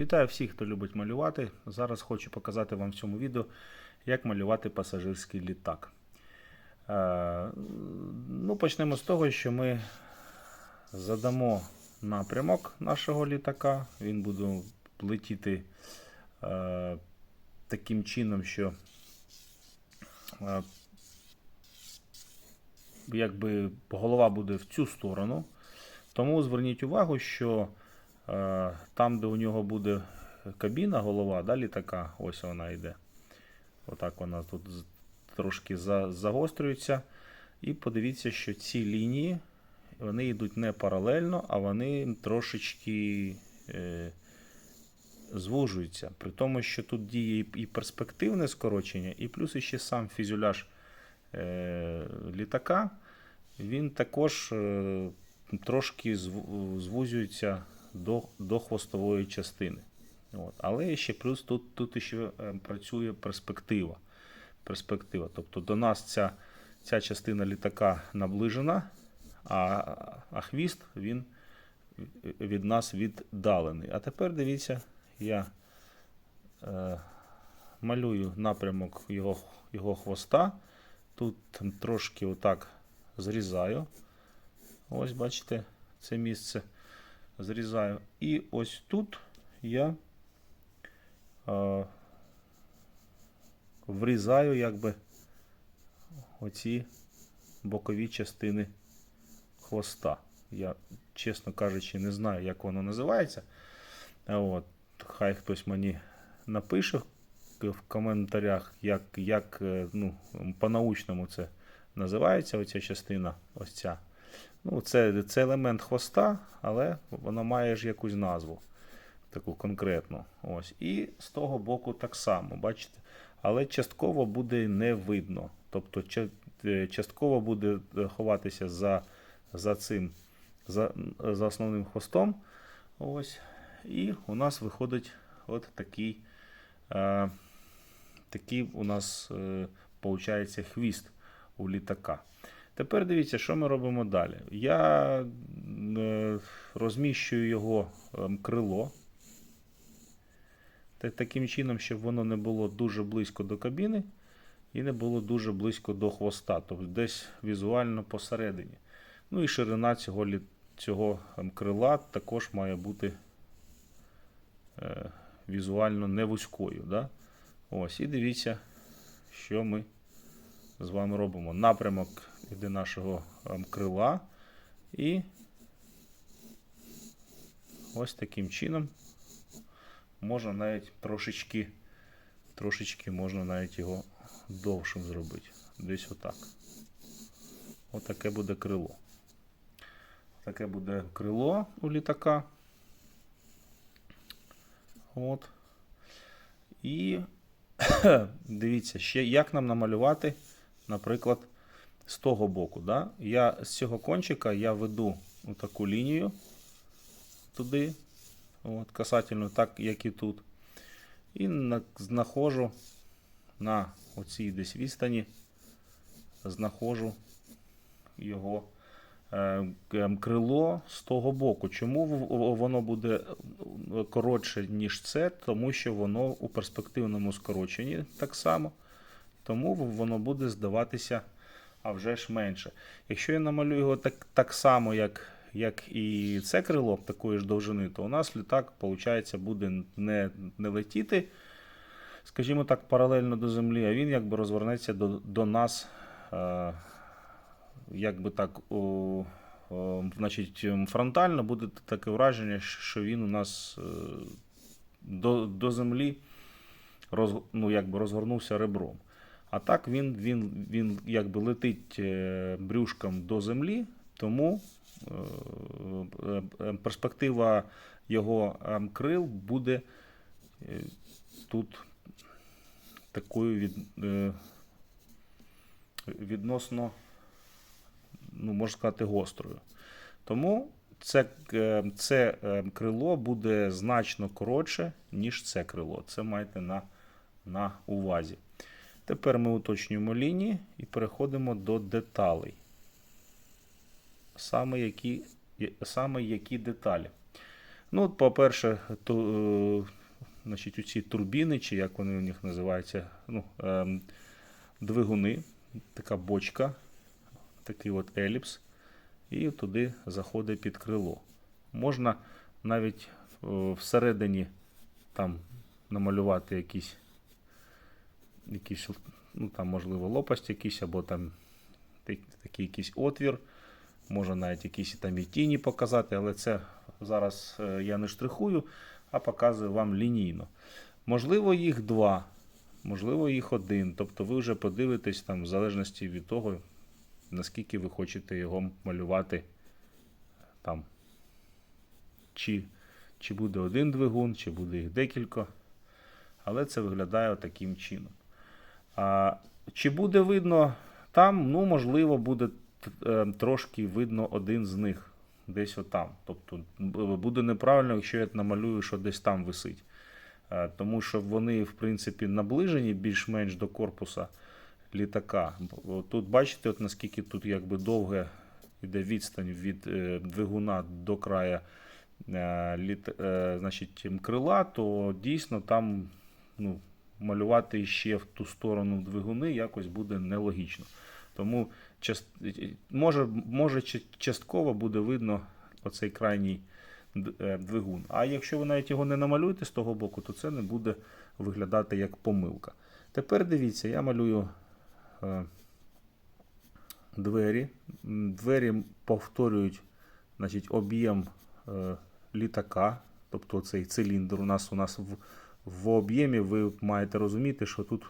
Вітаю всіх, хто любить малювати. Зараз хочу показати вам в цьому відео, як малювати пасажирський літак. Е, Ну, почнемо з того, що ми задамо напрямок нашого літака. Він буде летіти е, таким чином, що е, якби голова буде в цю сторону. Тому зверніть увагу, що там, де у нього буде кабіна, голова, да, літака, ось вона йде. Отак вона тут трошки загострюється. І подивіться, що ці лінії вони йдуть не паралельно, а вони трошечки е, звужуються. При тому, що тут діє і- перспективне скорочення, і плюс ще сам фюзеляж е, літака, він також е, трошки зв- звузюється до, до хвостової частини. От. Але ще плюс тут, тут ще е, працює перспектива. перспектива. Тобто до нас ця, ця частина літака наближена, а, а хвіст він від нас віддалений. А тепер дивіться, я е, малюю напрямок його, його хвоста. Тут трошки отак зрізаю. Ось, бачите, це місце зрізаю. І ось тут я е, врізаю якби оці бокові частини хвоста. Я, чесно кажучи, не знаю, як воно називається. От, хай хтось мені напише в- коментарях, як, як е, ну, по-научному це називається, оця частина, ось ця. Ну, це, це елемент хвоста, але воно має ж якусь назву. Таку конкретну. Ось. І з того боку так само, бачите? Але частково буде не видно. Тобто е, частково буде е, ховатися за, за цим, за, за основним хвостом. Ось. І у нас виходить от такий, е, такий у нас е, хвіст у літака. Тепер дивіться, що ми робимо далі. Я е, розміщую його ем, крило. Таким чином, щоб воно не було дуже близько до кабіни і не було дуже близько до хвоста, тобто десь візуально посередині. Ну і ширина цього, цього ем, крила також має бути е, візуально не вузькою. Да? Ось, і дивіться, що ми з вами робимо. Напрямок іде нашого ем, крила. І ось таким чином можна навіть трошечки, трошечки можна навіть його довшим зробити. Десь отак. Отаке буде крило. Таке буде крило у літака. От. І дивіться, ще як нам намалювати, наприклад, з того боку. Да? Я з цього кончика я веду таку лінію туди, от, касательно, так як і тут. І на, знаходжу на оцій десь відстані, знаходжу його е, ем, крило з того боку. Чому воно буде е, коротше, ніж це? Тому що воно у перспективному скороченні так само. Тому воно буде здаватися а вже ж менше. Якщо я намалюю його так, так само, як, як і це крило такої ж довжини, то у нас літак, виходить, буде не, не летіти, скажімо так, паралельно до землі, а він якби розвернеться до, до нас. Е, якби так, о, значить, фронтально буде таке враження, що він у нас е, до, до землі роз, ну, якби розгорнувся ребром. А так він, він, він якби летить е, брюшком до землі, тому е, е, перспектива його крил буде тут такою від, відносно, ну, можна сказати, гострою. Тому це, це крило буде значно коротше, ніж це крило. Це майте на, на увазі. Тепер ми уточнюємо лінії і переходимо до деталей. Саме які, саме які деталі. Ну, от, по-перше, то, е, значить, у ці турбіни, чи як вони у них називаються, ну, ем, двигуни, така бочка, такий от еліпс, і туди заходить під крило. Можна навіть е, всередині там намалювати якісь, якісь ну, там, можливо, лопасть якісь, або там такий якийсь отвір. Можна навіть якісь там і тіні показати, але це зараз е, я не штрихую, а показую вам лінійно. Можливо, їх два, можливо, їх один. Тобто ви вже подивитесь там, в залежності від того, наскільки ви хочете його малювати. Там, чи, чи буде один двигун, чи буде їх декілька. Але це виглядає таким чином. А, чи буде видно там, ну, можливо, буде е, трошки видно один з них. Десь отам. Тобто буде неправильно, якщо я намалюю, що десь там висить. Е, Тому що вони, в принципі, наближені більш-менш до корпуса літака. Тут бачите, от наскільки тут якби довге йде відстань від е, двигуна до края е, літ, значить, крила, то дійсно там ну, малювати ще в ту сторону двигуни якось буде нелогічно. Тому може, може частково буде видно оцей крайній е, двигун. А якщо ви навіть його не намалюєте з того боку, то це не буде виглядати як помилка. Тепер дивіться, я малюю е, двері. Двері повторюють значить, об'єм е, літака, тобто цей циліндр у нас у нас в, в об'ємі, ви маєте розуміти, що тут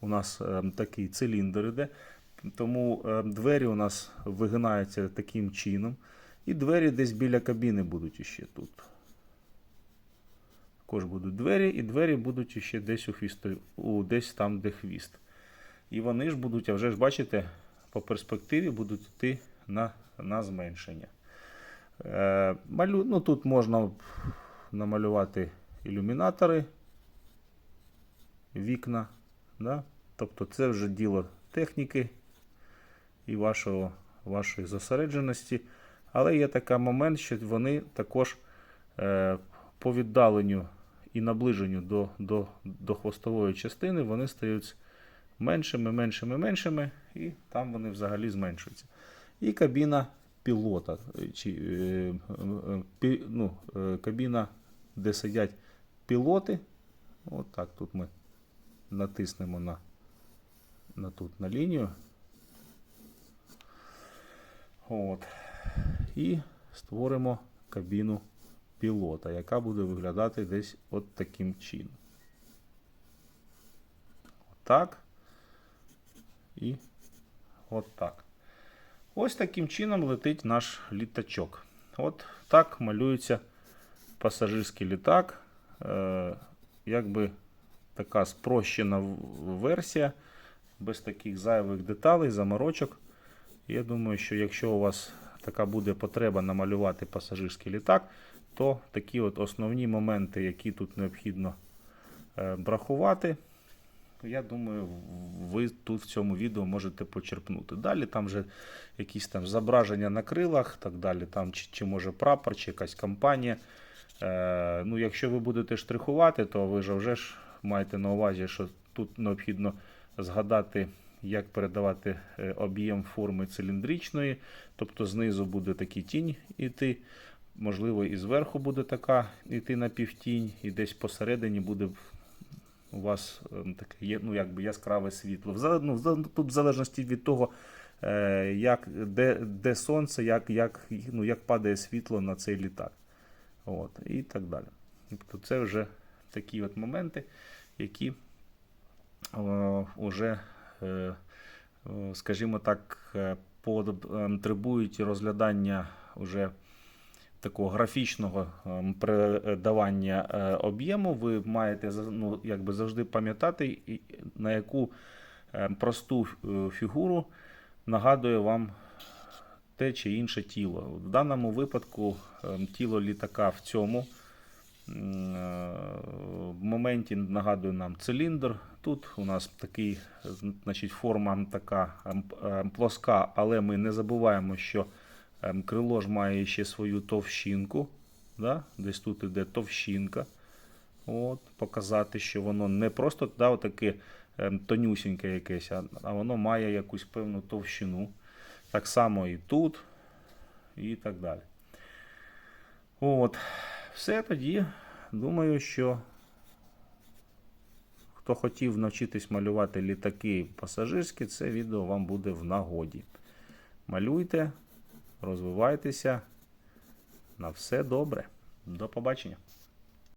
у нас е, такий циліндр іде. Тому е, двері у нас вигинаються таким чином. І двері десь біля кабіни будуть іще тут. Також будуть двері, і двері будуть іще десь у хвісто, у, десь там, де хвіст. І вони ж будуть, а вже ж бачите, по перспективі будуть йти на, на зменшення. Е, малю, ну, тут можна намалювати ілюмінатори, вікна. Да? Тобто це вже діло техніки і вашого, вашої зосередженості. Але є такий момент, що вони також е, по віддаленню і наближенню до, до, до хвостової частини вони стають меншими, меншими, меншими, і там вони взагалі зменшуються. І кабіна пілота, чи, е, е, пі, ну, е, кабіна, де сидять пілоти. От так тут ми натиснемо на, на тут на лінію. От. І створимо кабіну пілота, яка буде виглядати десь от таким чином. Отак. І отак. Ось таким чином летить наш літачок. От так малюється пасажирський літак. Е, якби така спрощена версія, без таких зайвих деталей, заморочок. Я думаю, що якщо у вас така буде потреба намалювати пасажирський літак, то такі от основні моменти, які тут необхідно е, врахувати, я думаю, ви тут в цьому відео можете почерпнути. Далі там вже якісь там зображення на крилах, так далі, там чи, чи може прапор, чи якась кампанія. Е, ну, якщо ви будете штрихувати, то ви ж вже ж маєте на увазі, що тут необхідно згадати, як передавати е, об'єм форми циліндричної, тобто знизу буде такий тінь іти. Можливо, і зверху буде така йти на півтінь, і десь посередині буде у вас ем, таке ну, якби яскраве світло. Ну, тут в залежності від того, е, як, де, де сонце, як, як, ну, як падає світло на цей літак. От, і так далі. Тобто це вже такі от моменти, які вже, е, е, скажімо так, е, потребують розглядання вже такого графічного передавання об'єму, ви маєте ну, якби завжди пам'ятати, на яку просту фігуру нагадує вам те чи інше тіло. В даному випадку ем, тіло літака в цьому е, моменті нагадує нам циліндр. Тут у нас такий, значить, форма така ем, плоска, але ми не забуваємо, що крило ж має ще свою товщинку. Да? Десь тут іде товщинка. От, показати, що воно не просто да, таке ем, тонюсіньке якесь, а воно має якусь певну товщину. Так само і тут, і так далі. От. Все тоді. Думаю, що хто хотів навчитись малювати літаки пасажирські, це відео вам буде в нагоді. Малюйте, розвивайтеся. На все добре. До побачення.